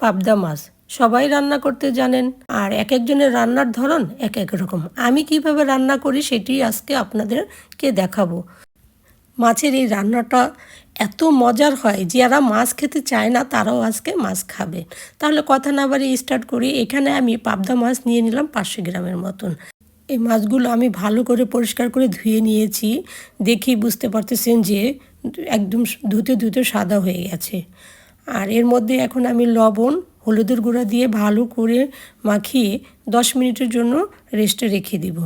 পাবদা মাছ। সবাই রান্না করতে জানেন। আর এক একজনের রান্নার ধরন এক এক রকম। আমি কীভাবে রান্না করি সেটি আজকে আপনাদেরকে দেখাবো। মাছের এই রান্নাটা এত মজার হয়, যারা মাছ খেতে চায় না তারাও আজকে মাছ খাবে। তাহলে কথা না বাড়ি স্টার্ট করি। এখানে আমি পাবদা মাছ নিয়ে নিলাম পাঁচশো গ্রামের মতন। এই মাছগুলো আমি ভালো করে পরিষ্কার করে ধুয়ে নিয়েছি। দেখি বুঝতে পারতেছেন যে একদম ধুতে ধুতে সাদা হয়ে গেছে। আর এর মধ্যে এখন আমি লবণ, হলুদের গুঁড়া দিয়ে ভালো করে মাখিয়ে দশ মিনিটের জন্য রেস্টে রেখে দিব।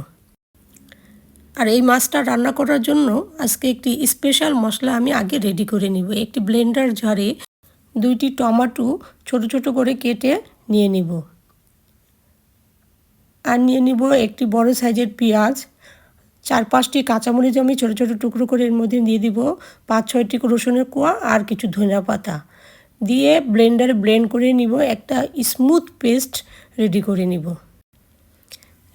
আর এই মাছটা রান্না করার জন্য আজকে একটি স্পেশাল মশলা আমি আগে রেডি করে নিব। একটি ব্লেন্ডার ঝাড়ে দুইটি টমাটো ছোট ছোট করে কেটে নিয়ে নিব। আর নিয়ে নিব একটি বড় সাইজের পেঁয়াজ। চার পাঁচটি কাঁচামরিচ আমি ছোটো ছোটো টুকরো করে এর মধ্যে দিয়ে দিব। পাঁচ ছয়টি রসুনের কোয়া আর কিছু ধনিয়া পাতা। দিয়ে ব্লেন্ডারে ব্লেন্ড করে নিব, একটা স্মুথ পেস্ট রেডি করে নিব।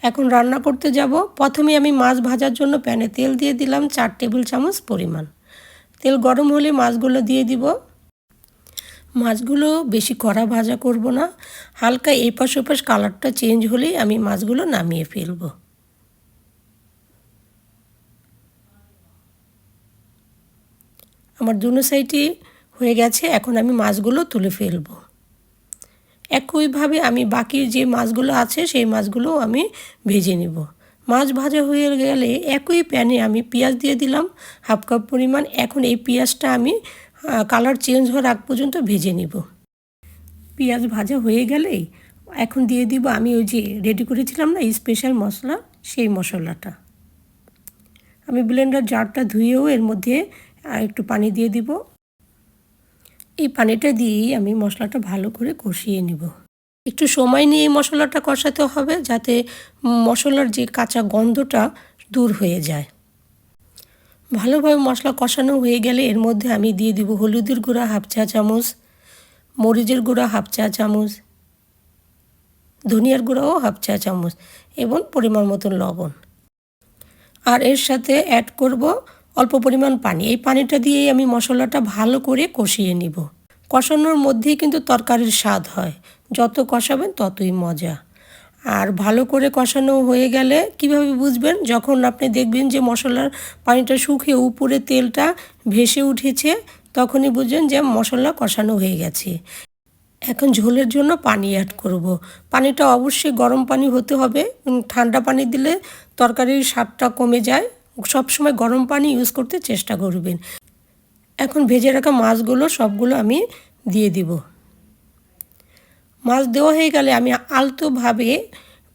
এখন রান্না করতে যাব। প্রথমে আমি মাছ ভাজার জন্য প্যানে তেল দিয়ে দিলাম, চার টেবিল চামচ পরিমাণ। তেল গরম হলে মাছগুলো দিয়ে দিব। মাছগুলো বেশি কড়া ভাজা করব না, হালকা এপাশ ওপাশ কালারটা চেঞ্জ হলেই আমি মাছগুলো নামিয়ে ফেলব। আমার দুনো সাইডে হয়ে গেছে, এখন আমি মাছগুলো তুলে ফেলব। একইভাবে আমি বাকি যে মাছগুলো আছে, সেই মাছগুলো আমি ভেজে নিব। মাছ ভাজা হয়ে গেলে একই প্যানে আমি পেঁয়াজ দিয়ে দিলাম, হাফ কাপ পরিমাণ। এখন এই পেঁয়াজটা আমি কালার চেঞ্জ হওয়ার আগ পর্যন্ত ভেজে নিব। পেঁয়াজ ভাজা হয়ে গেলেই এখন দিয়ে দিব আমি ওই যে রেডি করেছিলাম না, এই স্পেশাল মশলা, সেই মশলাটা। আমি ব্লেন্ডার জারটা ধুয়েও এর মধ্যে একটু পানি দিয়ে দিব। এই পানিটা দিয়েই আমি মশলাটা ভালো করে কষিয়ে নিব। একটু সময় নিয়ে মশলাটা কষাতে হবে যাতে মশলার যে কাঁচা গন্ধটা দূর হয়ে যায়। ভালোভাবে মশলা কষানো হয়ে গেলে এর মধ্যে আমি দিয়ে দিব হলুদের গুঁড়া হাফ চা চামচ, মরিচের গুঁড়া হাফ চা চামচ, ধনিয়ার গুঁড়াও হাফ চা চামচ এবং পরিমাণ মতন লবণ। আর এর সাথে অ্যাড করব অল্প পরিমাণ পানি। এই পানিটা দিয়েই আমি মশলাটা ভালো করে কষিয়ে নিব। কষানোর মধ্যেই কিন্তু তরকারির স্বাদ হয়। যত কষাবেন ততই মজা। আর ভালো করে কষানো হয়ে গেলে কীভাবে বুঝবেন? যখন আপনি দেখবেন যে মশলার পানিটা শুকিয়ে উপরে তেলটা ভেসে উঠেছে, তখনই বুঝবেন যে মশলা কষানো হয়ে গেছে। এখন ঝোলের জন্য পানি অ্যাড করব। পানিটা অবশ্যই গরম পানি হতে হবে। ঠান্ডা পানি দিলে তরকারির স্বাদটা কমে যায়। সবসময় গরম পানি ইউজ করতে চেষ্টা করবেন। এখন ভেজে রাখা মাছগুলো সবগুলো আমি দিয়ে দিব। মাছ দেওয়া হয়ে গেলে আমি আলতোভাবে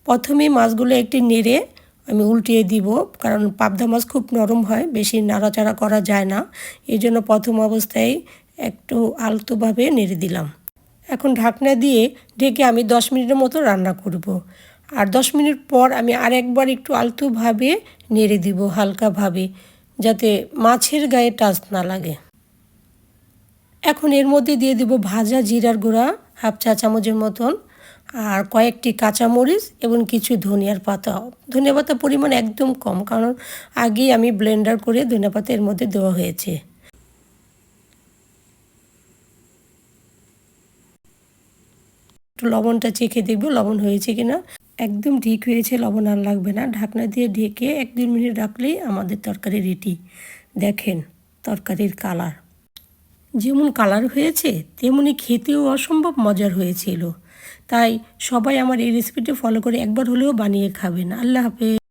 প্রথমেই মাছগুলো একটি নেড়ে আমি উল্টিয়ে দিব, কারণ পাবদা মাছ খুব নরম হয়, বেশি নাড়াচাড়া করা যায় না। এই জন্য প্রথম অবস্থায় একটু আলতোভাবে নেড়ে দিলাম। এখন ঢাকনা দিয়ে ঢেকে আমি দশ মিনিটের মতো রান্না করব। আর দশ মিনিট পর আমি আরেকবার একটু আলতোভাবে নেড়ে দিব হালকাভাবে, যাতে মাছের গায়ে টাচ না লাগে। এখন এর মধ্যে দিয়ে দিব ভাজা জিরার গুঁড়া, হাফ চা চামচের মতন, আর কয়েকটি কাঁচামরিচ এবং কিছু ধনিয়ার পাতা। ধনিয়া পাতার পরিমাণ একদম কম, কারণ আগেই আমি ব্লেন্ডার করে ধনিয়া পাতা এর মধ্যে দেওয়া হয়েছে। একটু লবণটা চেখে দেখব লবণ হয়েছে কিনা। একদম ঠিক হয়েছে লবণ আর লাগবে না। ঢাকনা দিয়ে ঢেকে এক দুই মিনিট রাখলেই আমাদের তরকারি রেডি দেখেন তরকারির কালার যেমন কালার হয়েছে, তেমনি খেতেও অসম্ভব মজার হয়েছিল। তাই সবাই আমার এই রেসিপিটি ফলো করে একবার হলেও বানিয়ে খাবেন। আল্লাহ হাফেজ।